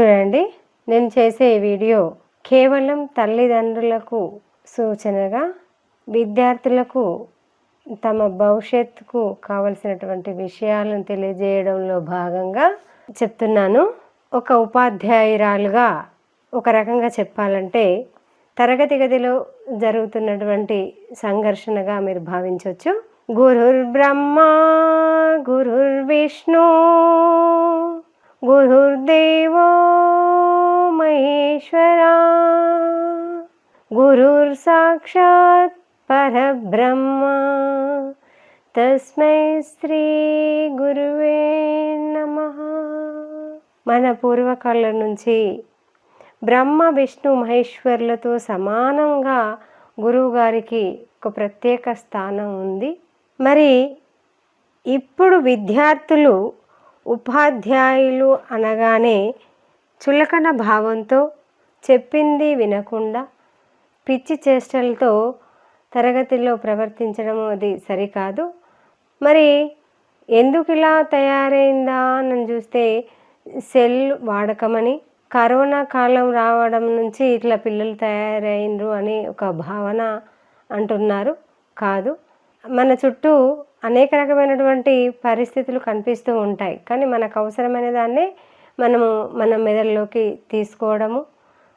చూడండి నేను చేసే వీడియో కేవలం తల్లిదండ్రులకు సూచనగా విద్యార్థులకు తమ భవిష్యత్తుకు కావలసినటువంటి విషయాలను తెలియజేయడంలో భాగంగా చెప్తున్నాను. ఒక ఉపాధ్యాయురాలుగా ఒక రకంగా చెప్పాలంటే తరగతి గదిలో జరుగుతున్నటువంటి సంఘర్షణగా మీరు భావించవచ్చు గురుర్ బ్రహ్మ గురుర్ విష్ణు గురుర్దేవో మహేశ్వరా గురుర్ సాక్షాత్ పరబ్రహ్మ తస్మై శ్రీ గురువే నమ మన పూర్వకాల నుంచి బ్రహ్మ విష్ణు మహేశ్వర్లతో సమానంగా గురువుగారికి ఒక ప్రత్యేక స్థానం ఉంది. మరి ఇప్పుడు విద్యార్థులు ఉపాధ్యాయులు అనగానే చులకన భావంతో చెప్పింది వినకుండా పిచ్చి చేష్టలతో తరగతిలో ప్రవర్తించడం అది సరికాదు. మరి ఎందుకు ఇలా తయారైందా అని చూస్తే సెల్ వాడకమని కరోనా కాలం రావడం నుంచి ఇట్లా పిల్లలు తయారైనరు అని ఒక భావన అంటున్నారు. కాదు. మన చుట్టూ అనేక రకమైనటువంటి పరిస్థితులు కనిపిస్తూ ఉంటాయి. కానీ మనకు అవసరమైన దాన్నే మనము మన మెదడులోకి తీసుకోవడము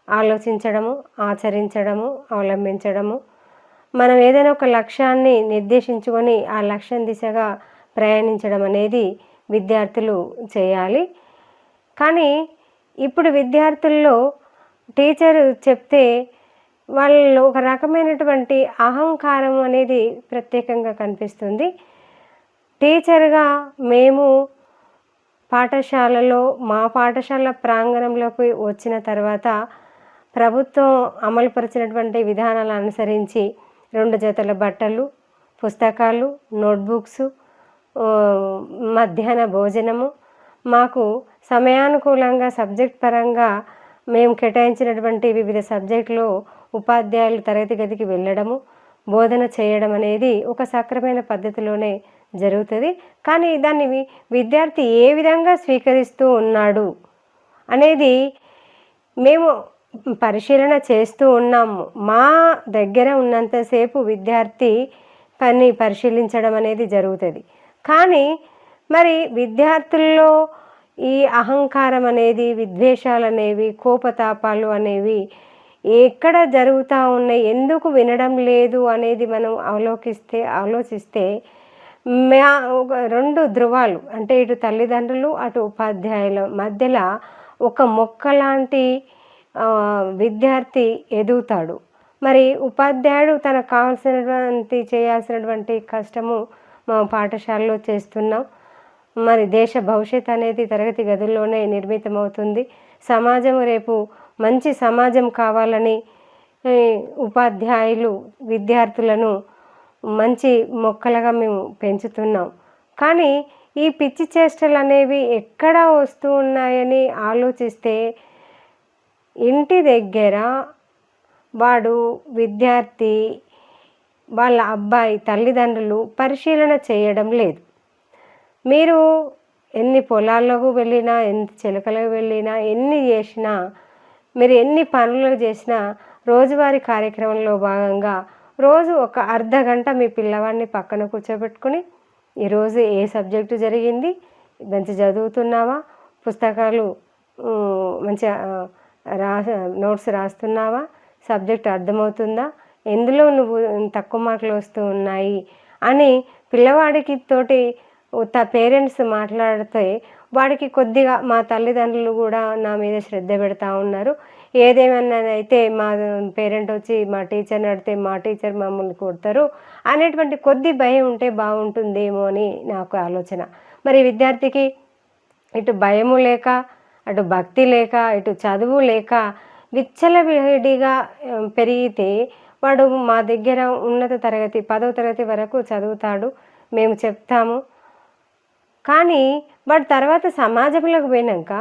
ఆలోచించడము ఆచరించడము అవలంబించడము. మనం ఏదైనా ఒక లక్ష్యాన్ని నిర్దేశించుకొని ఆ లక్ష్యం దిశగా ప్రయాణించడం అనేది విద్యార్థులు చేయాలి. కానీ ఇప్పుడు విద్యార్థుల్లో టీచర్ చెప్తే వాళ్ళలో ఒక రకమైనటువంటి అహంకారం అనేది ప్రత్యేకంగా కనిపిస్తుంది. టీచర్గా మేము పాఠశాలలో మా పాఠశాల ప్రాంగణంలోకి వచ్చిన తర్వాత ప్రభుత్వం అమలుపరిచినటువంటి విధానాలను అనుసరించి రెండు జతల బట్టలు పుస్తకాలు నోట్బుక్స్ మధ్యాహ్న భోజనము మాకు సమయానుకూలంగా సబ్జెక్ట్ పరంగా మేము కేటాయించినటువంటి వివిధ సబ్జెక్టులో ఉపాధ్యాయులు తరగతి గదికి వెళ్ళడము బోధన చేయడం అనేది ఒక సక్రమైన పద్ధతిలోనే జరుగుతుంది. కానీ దాన్ని విద్యార్థి ఏ విధంగా స్వీకరిస్తూ ఉన్నాడు అనేది మేము పరిశీలన చేస్తూ ఉన్నాము మా దగ్గర ఉన్నంతసేపు విద్యార్థి పని పరిశీలించడం అనేది జరుగుతుంది. కానీ మరి విద్యార్థుల్లో ఈ అహంకారం అనేది విద్వేషాలు అనేవి కోపతాపాలు అనేవి ఎక్కడ జరుగుతూ ఉన్నాయి ఎందుకు వినడం లేదు అనేది మనం అవలోకిస్తే ఆలోచిస్తే మ్యా రెండు ధృవాలు అంటే ఇటు తల్లిదండ్రులు అటు ఉపాధ్యాయుల మధ్యలో ఒక మొక్క లాంటి విద్యార్థి ఎదుగుతాడు. మరి ఉపాధ్యాయుడు తనకు కావాల్సినటువంటి చేయాల్సినటువంటి కష్టము మా పాఠశాలలో చేస్తున్నాం. మరి దేశ భవిష్యత్ అనేది తరగతి గదుల్లోనే నిర్మితమవుతుంది. సమాజం రేపు మంచి సమాజం కావాలని ఉపాధ్యాయులు విద్యార్థులను మంచి మొక్కలుగా మేము పెంచుతున్నాం. కానీ ఈ పిచ్చి చేష్టలు అనేవి ఎక్కడ వస్తూ ఉన్నాయని ఆలోచిస్తే ఇంటి దగ్గర వాడు విద్యార్థి వాళ్ళ అబ్బాయి తల్లిదండ్రులు పరిశీలన చేయడం లేదు. మీరు ఎన్ని పొలాల్లోకి వెళ్ళినా ఎన్ని చిలకలకు వెళ్ళినా ఎన్ని చేసినా మీరు ఎన్ని పనులు చేసినా రోజువారీ కార్యక్రమంలో భాగంగా రోజు ఒక అర్ధ గంట మీ పిల్లవాడిని పక్కన కూర్చోబెట్టుకుని ఈరోజు ఏ సబ్జెక్టు జరిగింది మంచి చదువుతున్నావా పుస్తకాలు మంచిగా రా నోట్స్ రాస్తున్నావా సబ్జెక్ట్ అర్థమవుతుందా ఎందులో నువ్వు తక్కువ మార్కులు వస్తూ ఉన్నాయి అని పిల్లవాడికి తోటి త పేరెంట్స్ మాట్లాడితే వాడికి కొద్దిగా మా తల్లిదండ్రులు కూడా నా మీద శ్రద్ధ పెడతా ఉన్నారు. ఏదేమన్నా అయితే మా పేరెంట్ వచ్చి మా టీచర్ని అడితే మా టీచర్ మమ్మల్ని కొడతారు అనేటువంటి కొద్ది భయం ఉంటే బాగుంటుందేమో అని నాకు ఆలోచన. మరి విద్యార్థికి ఇటు భయము లేక అటు భక్తి లేక ఇటు చదువు లేక విచ్చలవిడిగా పెరిగితే వాడు మా దగ్గర ఉన్నత తరగతి పదో తరగతి వరకు చదువుతాడు. మేము చెప్తాము. కానీ బట్ తర్వాత సమాజంలోకి పోయినాక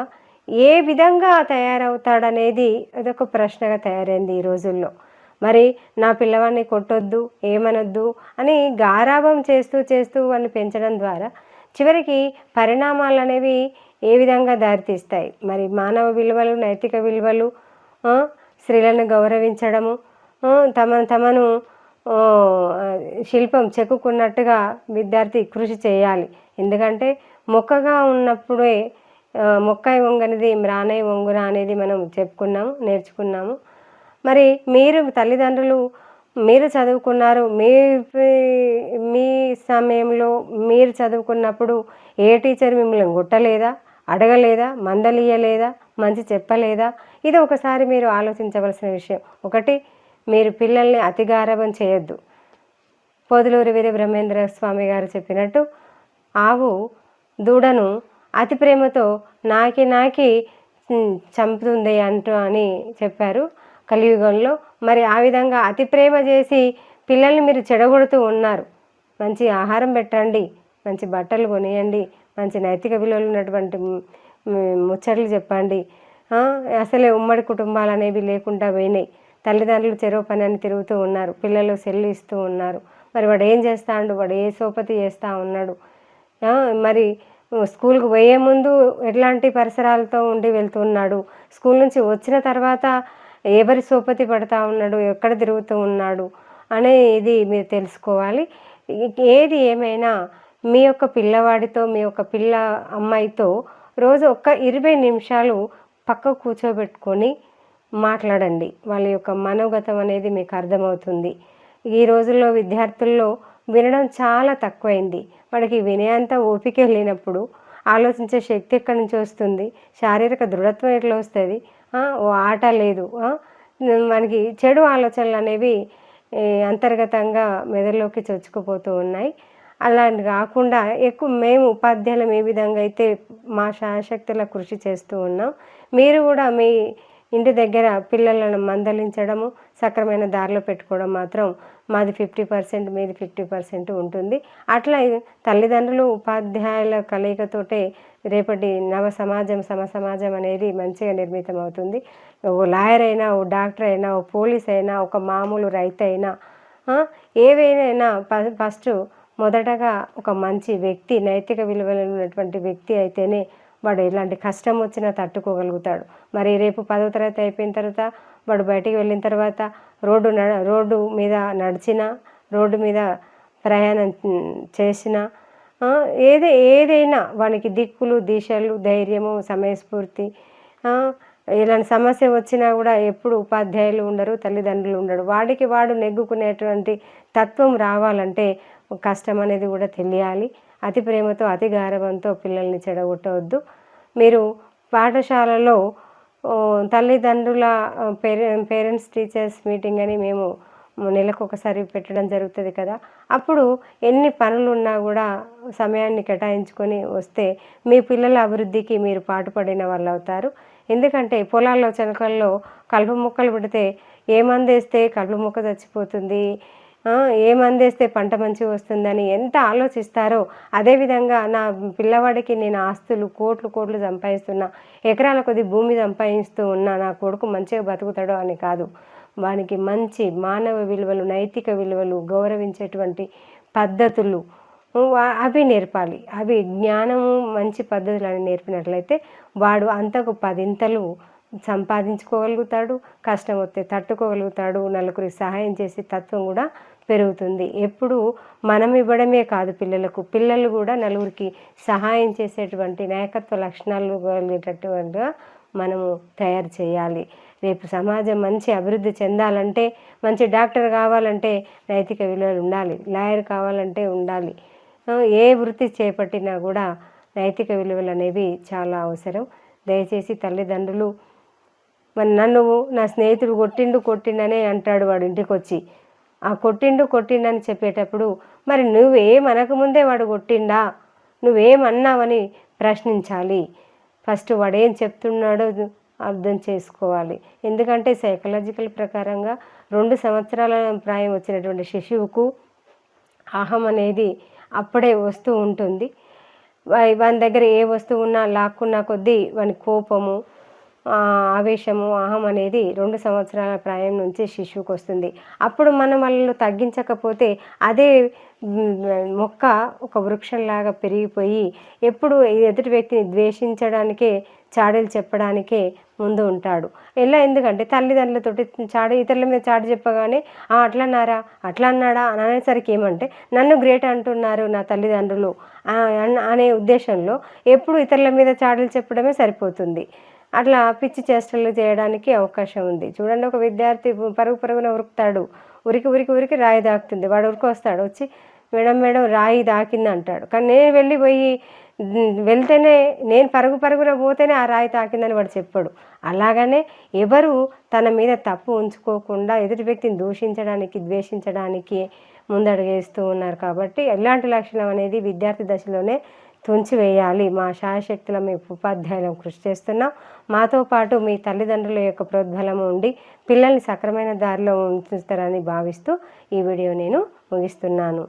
ఏ విధంగా తయారవుతాడనేది అదొక ప్రశ్నగా తయారైంది ఈ రోజుల్లో. మరి నా పిల్లవాడిని కొట్టొద్దు ఏమనొద్దు అని గారాభం చేస్తూ చేస్తూ వాడిని పెంచడం ద్వారా చివరికి పరిణామాలు అనేవి ఏ విధంగా దారితీస్తాయి? మరి మానవ విలువలు నైతిక విలువలు స్త్రీలను గౌరవించడము తమ తమను తమను శిల్పం చెక్కుకున్నట్టుగా విద్యార్థి కృషి చేయాలి. ఎందుకంటే మొక్కగా ఉన్నప్పుడే మొక్కై వంగనిది మ్రానై వంగురా అనేది మనం చెప్పుకున్నాము నేర్చుకున్నాము. మరి మీరు తల్లిదండ్రులు మీరు చదువుకున్నారు మీ మీ సమయంలో మీరు చదువుకున్నప్పుడు ఏ టీచర్ మిమ్మల్ని గుట్టలేదా అడగలేదా మందలియలేదా మంచి చెప్పలేదా? ఇది ఒకసారి మీరు ఆలోచించవలసిన విషయం. ఒకటి మీరు పిల్లల్ని అతిగారభం చేయొద్దు. పొదులూరి వీరి బ్రహ్మేంద్ర స్వామి గారు చెప్పినట్టు ఆవు దూడను అతి ప్రేమతో నాకి నాకి చంపుతుంది అంటూ అని చెప్పారు కలియుగంలో. మరి ఆ విధంగా అతి ప్రేమ చేసి పిల్లల్ని మీరు చెడగొడుతూ ఉన్నారు. మంచి ఆహారం పెట్టండి మంచి బట్టలు కొనియండి మంచి నైతిక విలువలు ఉన్నటువంటి ముచ్చట్లు చెప్పండి. అసలే ఉమ్మడి కుటుంబాలు అనేవి లేకుండా పోయినాయి. తల్లిదండ్రులు చెరో పని అని తిరుగుతూ ఉన్నారు పిల్లలు సెల్లు ఇస్తూ ఉన్నారు. మరి వాడు ఏం చేస్తాడు? వాడు ఏ సోపతి చేస్తూ ఉన్నాడు? మరి స్కూల్కి పోయే ముందు ఎట్లాంటి పరిసరాలతో ఉండి వెళ్తున్నాడు? స్కూల్ నుంచి వచ్చిన తర్వాత ఎవరి సోపతి పడతా ఉన్నాడు? ఎక్కడ తిరుగుతూ ఉన్నాడు? అనేది మీరు తెలుసుకోవాలి. ఏది ఏమైనా మీ యొక్క పిల్లవాడితో మీ యొక్క పిల్ల అమ్మాయితో రోజు ఒక్క ఇరవై నిమిషాలు పక్క కూర్చోబెట్టుకొని మాట్లాడండి. వాళ్ళ యొక్క మనోగతం అనేది మీకు అర్థమవుతుంది. ఈ రోజుల్లో విద్యార్థుల్లో వినడం చాలా తక్కువైంది. మనకి వినేంత ఓపిక లేనప్పుడు ఆలోచించే శక్తి ఎక్కడి నుంచి వస్తుంది? శారీరక దృఢత్వం ఎట్లా వస్తుంది? ఓ ఆట లేదు. మనకి చెడు ఆలోచనలు అనేవి అంతర్గతంగా మెదడులోకి చొచ్చుకుపోతూ ఉన్నాయి. అలా కాకుండా ఎక్కువ మేము ఉపాధ్యాయులం ఏ విధంగా అయితే మా శాశక్తుల కృషి చేస్తూ ఉన్నాం మీరు కూడా మీ ఇంటి దగ్గర పిల్లలను మందలించడము సక్రమైన దారిలో పెట్టుకోవడం మాత్రం మాది ఫిఫ్టీ పర్సెంట్ మీది ఫిఫ్టీ పర్సెంట్ ఉంటుంది. అట్లా తల్లిదండ్రులు ఉపాధ్యాయుల కలయికతోటే రేపటి నవ సమాజం సమ సమాజం అనేది మంచిగా నిర్మితం అవుతుంది ఓ లాయర్ అయినా ఓ డాక్టర్ అయినా ఓ పోలీస్ అయినా ఒక మామూలు రైతు అయినా ఏవైనా ఫస్ట్ మొదటగా ఒక మంచి వ్యక్తి నైతిక విలువలు ఉన్నటువంటి వ్యక్తి అయితేనే వాడు ఎలాంటి కష్టం వచ్చినా తట్టుకోగలుగుతాడు. మరి రేపు పదో తరగతి అయిపోయిన తర్వాత వాడు బయటికి వెళ్ళిన తర్వాత రోడ్డు నడ రోడ్డు మీద నడిచినా రోడ్డు మీద ప్రయాణం చేసినా ఏది ఏదైనా వానికి దిక్కులు దిశలు ధైర్యము సమయస్ఫూర్తి ఇలాంటి సమస్య వచ్చినా కూడా ఎప్పుడు ఉపాధ్యాయులు ఉండరు తల్లిదండ్రులు ఉండరు. వాడికి వాడు నెగ్గుకునేటువంటి తత్వం రావాలంటే కష్టం అనేది కూడా తెలియాలి. అతి ప్రేమతో అతి గారవంతో పిల్లల్ని చెడగొట్టవద్దు. మీరు పాఠశాలలో తల్లిదండ్రుల పేరె పేరెంట్స్ టీచర్స్ మీటింగ్ అని మేము నెలకు ఒకసారి పెట్టడం జరుగుతుంది కదా. అప్పుడు ఎన్ని పనులు ఉన్నా కూడా సమయాన్ని కేటాయించుకొని వస్తే మీ పిల్లల అభివృద్ధికి మీరు పాటుపడిన వాళ్ళు అవుతారు ఎందుకంటే పొలాల్లో చెనకల్లో కలుపు మొక్కలు పెడితే ఏ మందేస్తే కలుపు మొక్క చచ్చిపోతుంది? ఏ అందేస్తే పంట మంచిగా వస్తుందని ఎంత ఆలోచిస్తారో. అదేవిధంగా నా పిల్లవాడికి నేను ఆస్తులు కోట్లు కోట్లు సంపాదిస్తున్నా. ఎకరాల కొద్ది భూమి సంపాదిస్తూ ఉన్నా నా కొడుకు మంచిగా బతుకుతాడో అని కాదు. వానికి మంచి మానవ విలువలు నైతిక విలువలు గౌరవించేటువంటి పద్ధతులు. అవి నేర్పాలి. అవి జ్ఞానము మంచి పద్ధతులు అని నేర్పినట్లయితే వాడు అంతకు పదింతలు సంపాదించుకోగలుగుతాడు కష్టం వస్తే తట్టుకోగలుగుతాడు నలుగురికి సహాయం చేసే తత్వం కూడా పెరుగుతుంది. ఎప్పుడు మనం ఇవ్వడమే కాదు పిల్లలకు. పిల్లలు కూడా నలుగురికి సహాయం చేసేటువంటి నాయకత్వ లక్షణాలు కలిగేటటువంటిగా మనము తయారు చేయాలి. రేపు సమాజం మంచి అభివృద్ధి చెందాలంటే మంచి డాక్టర్ కావాలంటే నైతిక విలువలు ఉండాలి లాయర్ కావాలంటే ఉండాలి. ఏ వృత్తి చేపట్టినా కూడా నైతిక విలువలు అనేవి చాలా అవసరం. దయచేసి తల్లిదండ్రులు మరి నన్ను నా స్నేహితుడు కొట్టిండు కొట్టిండనే అంటాడు వాడు ఇంటికి వచ్చి ఆ కొట్టిండు కొట్టిండని చెప్పేటప్పుడు మరి నువ్వేం అనకముందే వాడు కొట్టిండా? నువ్వేమన్నావని ప్రశ్నించాలి. ఫస్ట్ వాడు ఏం చెప్తున్నాడో అర్థం చేసుకోవాలి. ఎందుకంటే సైకలాజికల్ ప్రకారంగా రెండు సంవత్సరాల ప్రాయం వచ్చినటువంటి శిశువుకు అహం అనేది అప్పుడే వస్తూ ఉంటుంది. వాని దగ్గర ఏ వస్తువు ఉన్నా లాక్కున్న కొద్దీ వాని కోపము ఆవేశము అహం అనేది రెండు సంవత్సరాల ప్రాయం నుంచి శిశువుకు వస్తుంది. అప్పుడు మనం వాళ్ళు తగ్గించకపోతే అదే మొక్క ఒక వృక్షంలాగా పెరిగిపోయి ఎప్పుడు ఎదుటి వ్యక్తిని ద్వేషించడానికే చాడీలు చెప్పడానికే ముందు ఉంటాడు. ఎలా? ఎందుకంటే తల్లిదండ్రులతోటి చాడు ఇతరుల మీద చాడు చెప్పగానే "ఆ, అట్లా అన్నారా? అట్లా అన్నాడా? అని అనేసరికి ఏమంటే నన్ను గ్రేట్ అంటున్నారు నా తల్లిదండ్రులు. అనే ఉద్దేశంలో ఎప్పుడు ఇతరుల మీద చాడీలు చెప్పడమే సరిపోతుంది. అట్లా పిచ్చి చేష్టలు చేయడానికి అవకాశం ఉంది. చూడండి ఒక విద్యార్థి పరుగు పరుగున ఉరుకుతాడు. ఉరికి ఉరికి ఉరికి రాయి దాకుతుంది. వాడు ఉరికొస్తాడు. వచ్చి మేడం మేడం రాయి దాకింది అంటాడు కానీ నేను వెళ్ళిపోయి వెళ్తేనే నేను పరుగు పరుగున పోతేనే ఆ రాయి తాకిందని వాడు చెప్పాడు. అలాగనే ఎవరు తన మీద తప్పు ఉంచుకోకుండా ఎదుటి వ్యక్తిని దూషించడానికి ద్వేషించడానికి ముందడుగేస్తూ ఉన్నారు. కాబట్టి ఎలాంటి లక్షణం అనేది విద్యార్థి దశలోనే తుంచి వేయాలి. మా శాయశక్తుల మీ ఉపాధ్యాయులం కృషి చేస్తున్నాం. మాతో పాటు మీ తల్లిదండ్రుల యొక్క ప్రోద్బలం ఉండి పిల్లల్ని సక్రమైన దారిలో ఉంచుతారని భావిస్తూ ఈ వీడియో నేను ముగిస్తున్నాను.